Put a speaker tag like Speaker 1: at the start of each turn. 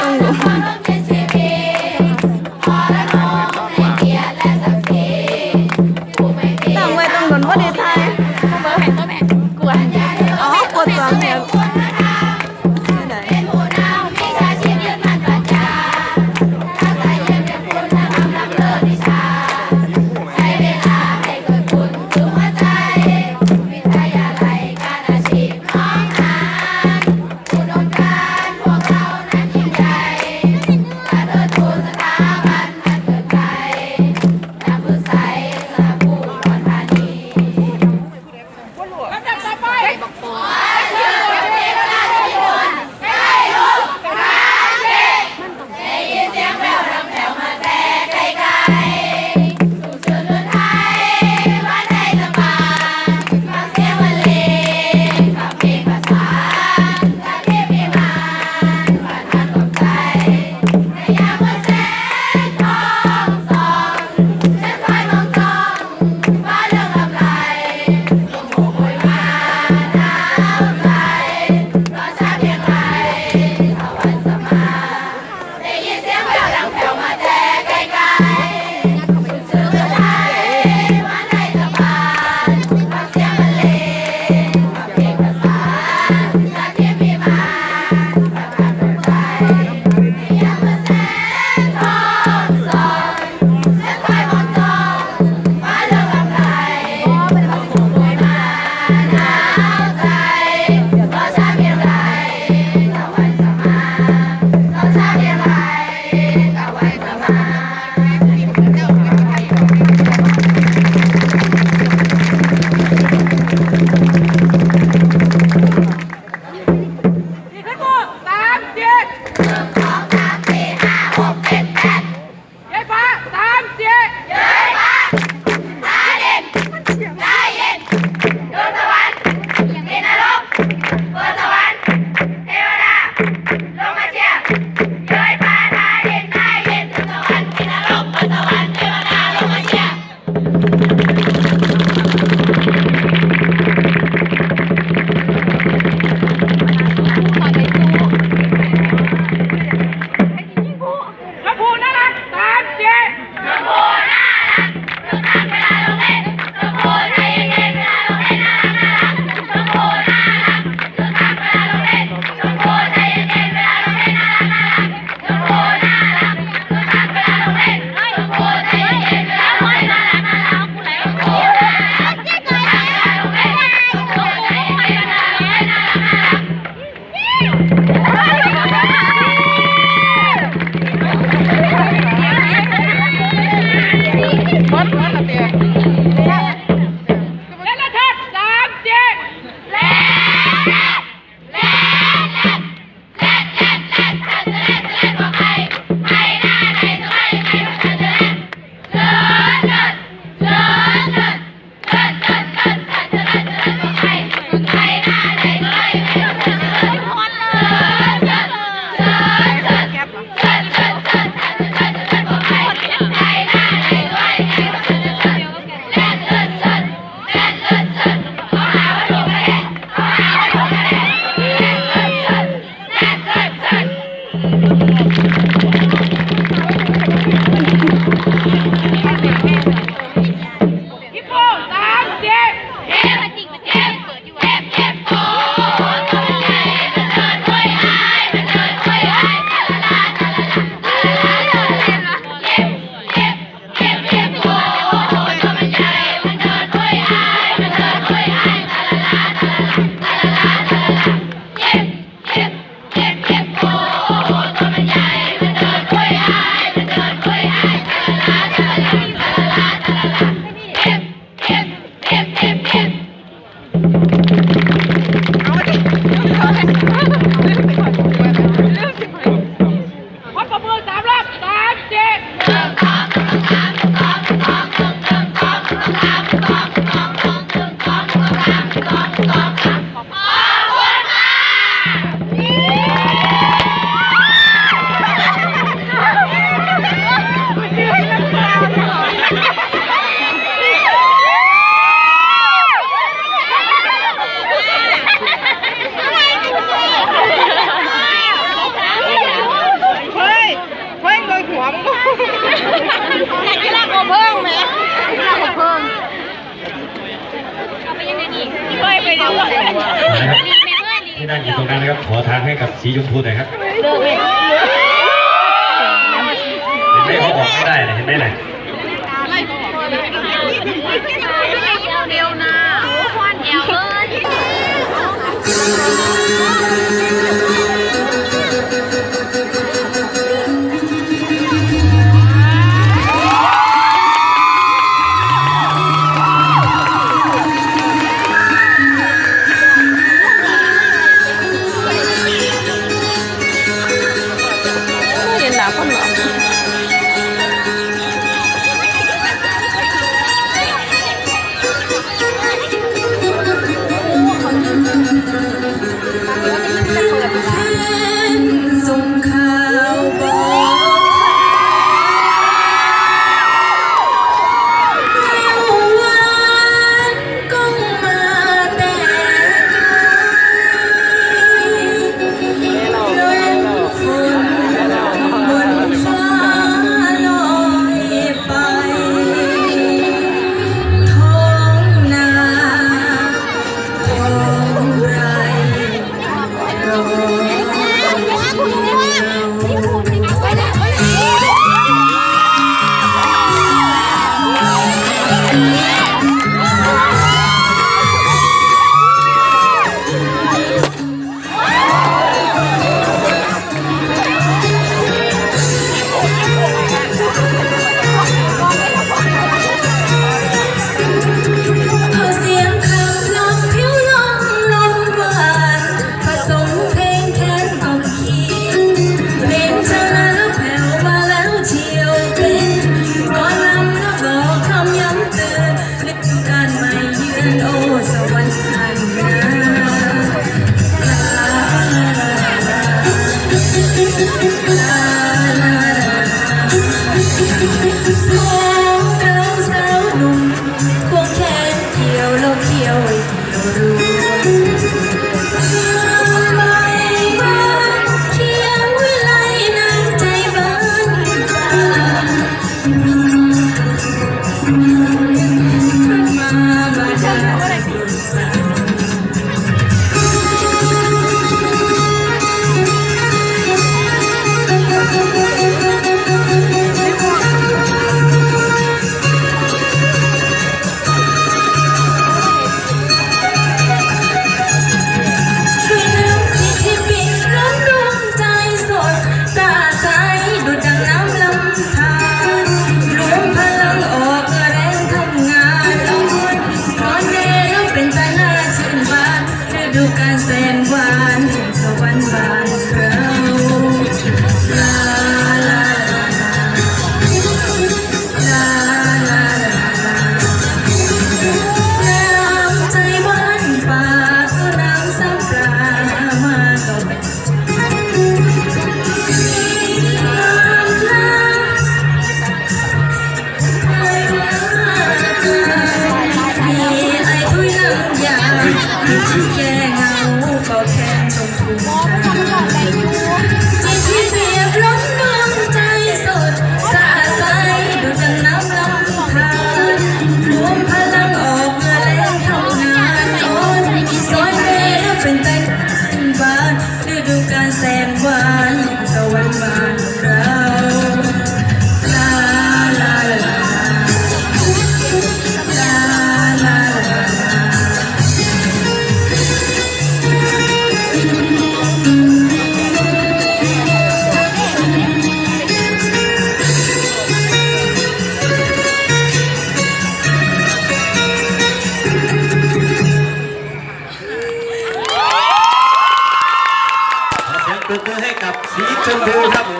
Speaker 1: ต้อง Justice! เลย
Speaker 2: เดี๋ยว
Speaker 1: ก่อน
Speaker 3: มีแม่เพื่อนที่นั่อยู่ตรงนั้น
Speaker 4: นะครับขอทางให้กับสีชมพูหน่อยครับ
Speaker 2: เห็
Speaker 4: นไหมเขาบอกไม่ได้เลยเห็นไหม
Speaker 5: ไหย
Speaker 4: Thank you. Você não